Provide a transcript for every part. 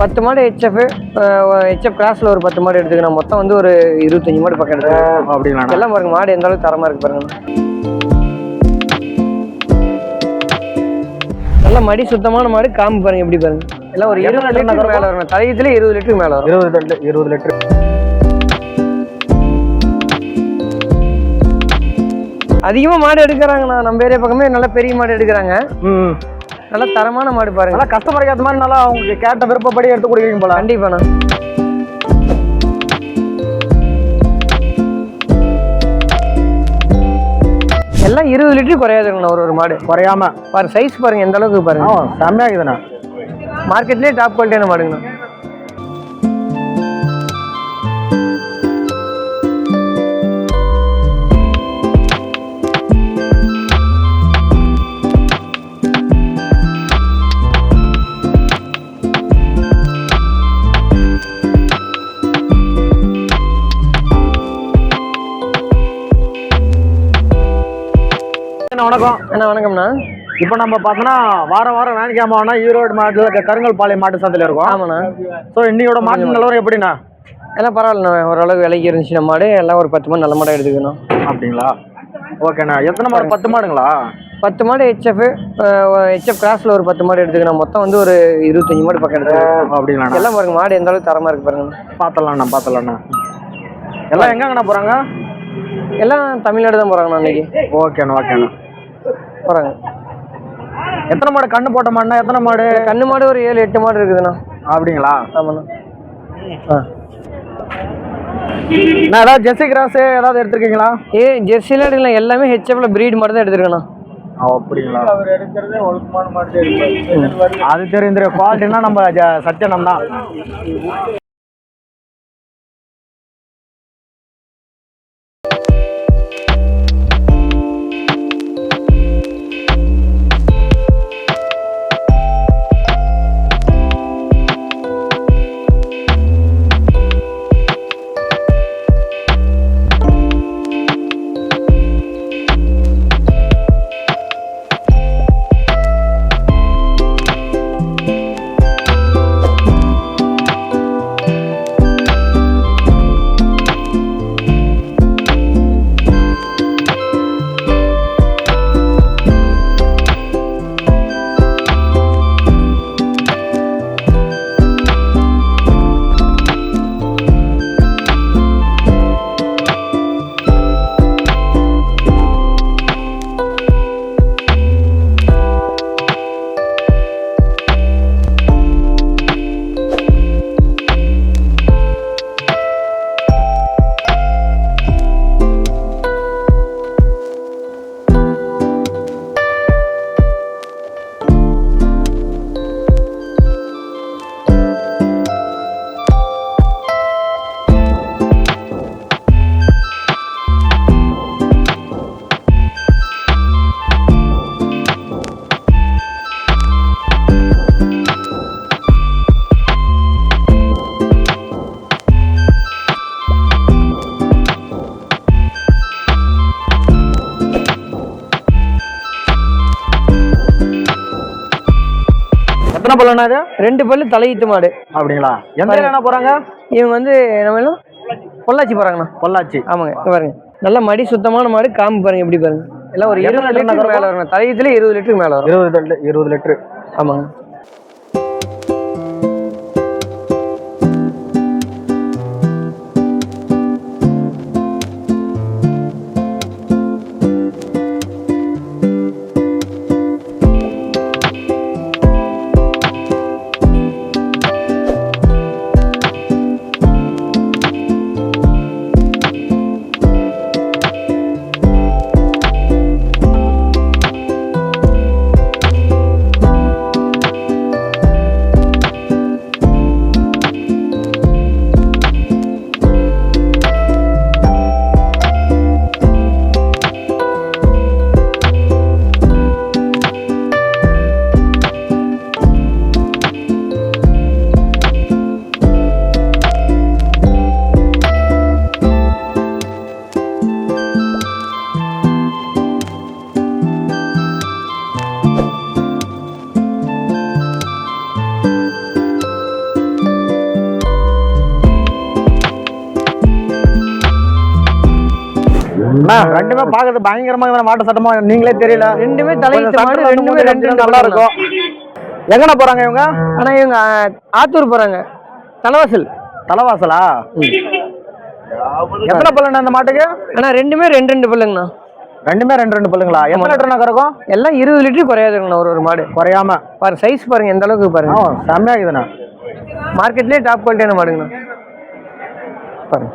பத்து மாடு HF HF கிராஸில் ஒரு பத்து மாடு எடுத்துக்கணும். மொத்தம் வந்து ஒரு இருபத்தஞ்சி மாடு பக்கம் எடுத்துக்கணும். எல்லாம் பாருங்க மாடு எந்த அளவுக்கு தரமாக இருக்கு பாருங்க. நல்ல மடி சுத்தமான மாடு காம்பு பாருங்க எப்படி பாருங்க. எல்லாம் ஒரு இருபது லிட்டர் லிட்டர் மேலே வரும் தலையத்துல இருபது லிட்டருக்கு மேலே வரும் இருபது லிட்டர் இருபது லிட்டர். அதிகமாக மாடு எடுக்கிறாங்கண்ணா. நம்ம ஏரியா பக்கமே நல்ல பெரிய மாடு எடுக்கிறாங்க. நல்ல தரமான மாடு பாருங்க. நல்லா ஏற்ற மாதிரி நல்லா அவங்க கேட்ட விருப்பப்படி எடுத்து கொடுக்குறீங்க போல. கண்டிப்பாண்ணா. எல்லாம் இருபது லிட்டர் குறையாதுங்கண்ணா ஒரு ஒரு மாடு. குறையாம. பாருங்க சைஸ் பாருங்க எந்த அளவுக்கு பாருங்க. செம்மையாகுதுண்ணா மார்க்கெட்லேயே டாப் குவாலிட்டியான மாடுங்கண்ணா. வணக்கம். அண்ணா வணக்கம்ண்ணா? இப்போ நம்ம பார்த்தோன்னா வாரம் வாரம் வேணிக்காம வேணா ஈரோடு மாவட்டத்தில் கருங்கல் பாளையம் மாட்டு சந்தையில் இருக்கோம். ஆமாண்ணா. ஸோ இன்னையோட மாட்டு நிலவரம் எப்படிண்ணா? எல்லாம் பரவாயில்லண்ணா. ஓரளவுக்கு விலைக்கு இருந்துச்சு நம்ம மாடு எல்லாம் ஒரு பத்து மாடு நல்ல மாடாக எடுத்துக்கணும். அப்படிங்களா? ஓகேண்ணா. எத்தனை மாடு? பத்து மாடுங்களா? பத்து மாடு ஹெச்எஃப் ஹெச்எஃப் கிராஸில் ஒரு பத்து மாடு எடுத்துக்கணும். மொத்தம் வந்து ஒரு இருபத்தஞ்சி மாடு பக்கம் எடுத்துக்கணும். அப்படிங்களாண்ணா? எல்லாம் பாருங்க. மாடு எந்த அளவுக்கு தரமாக இருக்கு பாருங்க. பார்த்துடலாண்ணா பார்த்துடலாண்ணா எல்லாம் எங்கங்கண்ணா போகிறாங்க எல்லாம் தமிழ்நாடு தான் போகிறாங்கண்ணா இன்னைக்கு. ஓகேண்ணா ஓகேண்ணா. போகிறாங்க எத்தனை மாடு கண்ணு போட்ட மாடுண்ணா எத்தனை மாடு? கண்ணு மாடு ஒரு ஏழு எட்டு மாடு இருக்குதுண்ணா. அப்படிங்களா? ஆமாண்ணா. ஆ. நான் ஏதாவது ஜெர்சி கிராஸ் ஏதாவது எடுத்திருக்கீங்களா? ஏ ஜெர்சிலாம் எடுக்கலாம் எல்லாமே ஹெச்எஃப்ல பிரீட் மாடு தான் எடுத்துருக்கேண்ணா. அப்படிங்களா? அது தெரியும் குவாலிட்டினா நம்ம ஜ- சத்தியனம் தான் எத்தனை பல்லண்ணா இது? ரெண்டு பல்லு தலையீத்து மாடு. அப்படிங்களா? எந்த என்ன போறாங்க? இவங்க வந்து நம்ம பொள்ளாச்சி போகிறாங்கண்ணா பொள்ளாச்சி. ஆமாங்க பாருங்க. நல்ல மடி சுத்தமான மாடு காம்பு பாருங்க எப்படி பாருங்க. எல்லாம் ஒரு இருபது லிட்டர் லிட்டருக்கு மேலே வரும் தலையத்துல இருபது லிட்டருக்கு மேலே வரும். இருபது லிட்டர் இருபது லிட்டரு. ஆமாங்க. ரெண்டுமே பார்க்கறது பயங்கரமா மாட்டு சட்டமா நீங்களே தெரியல. ரெண்டுமே சட்டத்துல ரெண்டுமே ரெண்டு நல்லா இருக்கும் எங்கண்ணா போறாங்க இவங்க? ஆனா இவங்க ஆத்தூர் போறாங்க. தலைவாசல். தலைவாசலா? எத்தனை பல்லுண்ணா இந்த மாட்டுக்கு? ஆனா ரெண்டுமே ரெண்டு ரெண்டு பல்லுங்கண்ணா. ரெண்டுமே ரெண்டு ரெண்டு பல்லுங்களா? எத்தனை லிட்டர்னா கறக்கும்? எல்லாம் இருபது லிட்டர் குறையாதுங்கண்ணா ஒரு ஒரு மாடு. குறையாம. பாருங்க சைஸ் பாருங்க எந்த அளவுக்கு பாருங்க. செம்மையா இருக்குதுண்ணா. மார்க்கெட்லயே டாப் குவாலிட்டியான மாடுங்கண்ணா. பாருங்க.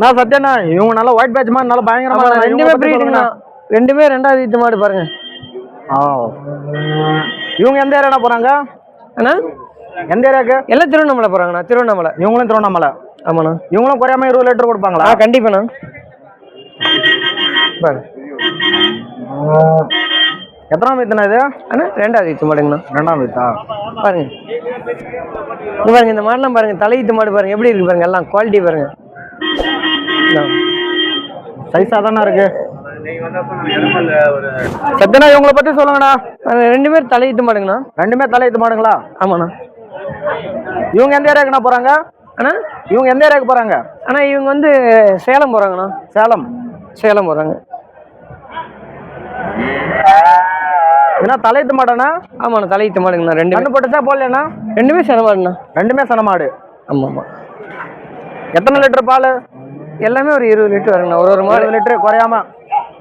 நான் சத்யண்ணா இவங்க நல்லா ஒயிட் பேட்ச் மாதிரி நல்லா பயங்கரமா ரெண்டுமே பிரீடுங்கண்ணா. ரெண்டுமே ரெண்டாவது வீட்டு மாடு பாருங்க. ஆ. இவங்க எந்த ஏரியாண்ணா போறாங்க? அண்ணா? எந்த ஏரியாக்கு? எல்லாம் திருவண்ணாமலை போறாங்கண்ணா திருவண்ணாமலை. இவங்களும் திருவண்ணாமலை. ஆமாண்ணா. இவங்களும் குறையாம இருபது லிட்டர் கொடுப்பாங்களா? கண்டிப்பாண்ணா. பாருங்க. எத்தனாம் வீத்துண்ணா இது? அண்ணா ரெண்டாவது வீட்டு மாடுங்கண்ணா. ரெண்டாம் வீத்தா பாருங்க. பாருங்க இந்த மாடெல்லாம் பாருங்க தலையீத்து மாடு பாருங்க எப்படி இருக்கு பாருங்க எல்லாம் குவாலிட்டி பாருங்க. இந்தா. சைஸா தானே இருக்கு? சத்யண்ணா இவங்கள பத்தி சொல்லுங்கண்ணா ரெண்டு பேரும் தலையீத்து மாடுங்கண்ணா. ரெண்டுமே தலையெழுத்து மாடுங்களா? ஆமாண்ணா. இவங்க எந்த ஏரியாக்குண்ணா போறாங்க? அண்ணா? இவங்க எந்த ஏரியாக்கு போறாங்க? அண்ணா இவங்க வந்து சேலம் போறாங்கண்ணா. சேலம். சேலம் போறாங்க. ஏன்னா தலையெழுத்து மாடாண்ணா? ஆமாண்ணா தலையீத்து மாடுங்கண்ணா ரெண்டு கண்ணு போட்டுச்சா போடலண்ணா ரெண்டுமே சேல மாடுண்ணா. ரெண்டுமே சன மாடு. ஆமாம் ஆமாம் எத்தனை லிட்டர் பால்? எல்லாமே ஒரு இருபது லிட்டர் வருங்கண்ணா ஒரு ஒரு மாடு. லிட்டர் குறையாம.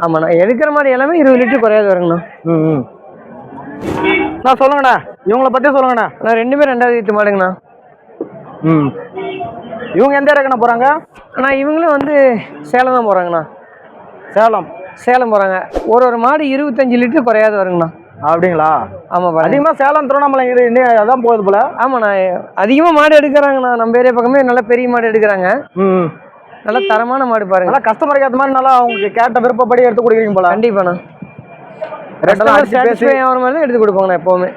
ஆமாண்ணா எடுக்கிற மாடு எல்லாமே இருபது லிட்டர் குறையாது வருங்கண்ணா ம் நான் சொல்லுங்கண்ணா. இவங்கள பத்தி சொல்லுங்கண்ணா. அண்ணா ரெண்டுமே ரெண்டாவது வீட்டு மாடுங்கண்ணா. ம். இவங்க எந்த ஏரியாக்குண்ணா போறாங்க? அண்ணா இவங்களும் வந்து சேலம் தான் போகிறாங்கண்ணா சேலம். சேலம் போகிறாங்க ஒரு ஒரு மாடு இருபத்தஞ்சு லிட்டர் குறையாது வருங்கண்ணா. அப்படிங்களா? ஆமாம் பாருங்க. அதிகமா சேலம் திருவண்ணாமலை அதான் போகுது போல. ஆமாண்ணா அதிகமாக மாடு எடுக்கிறாங்கண்ணா. நம்ம ஏரியா பக்கமே நல்ல பெரிய மாடு எடுக்கிறாங்க. ம். நல்ல தரமான மாடு பாருங்க. நல்லா கஸ்டமருக்கு ஏற்ற மாதிரி நல்லா அவங்க கேட்ட விருப்பப்படி எடுத்து கொடுக்குறீங்க போல. கண்டிப்பாண்ணா. பேசி ஆகிற மாதிரி தான் எடுத்து கொடுப்பாங்கண்ணா எப்போவுமே.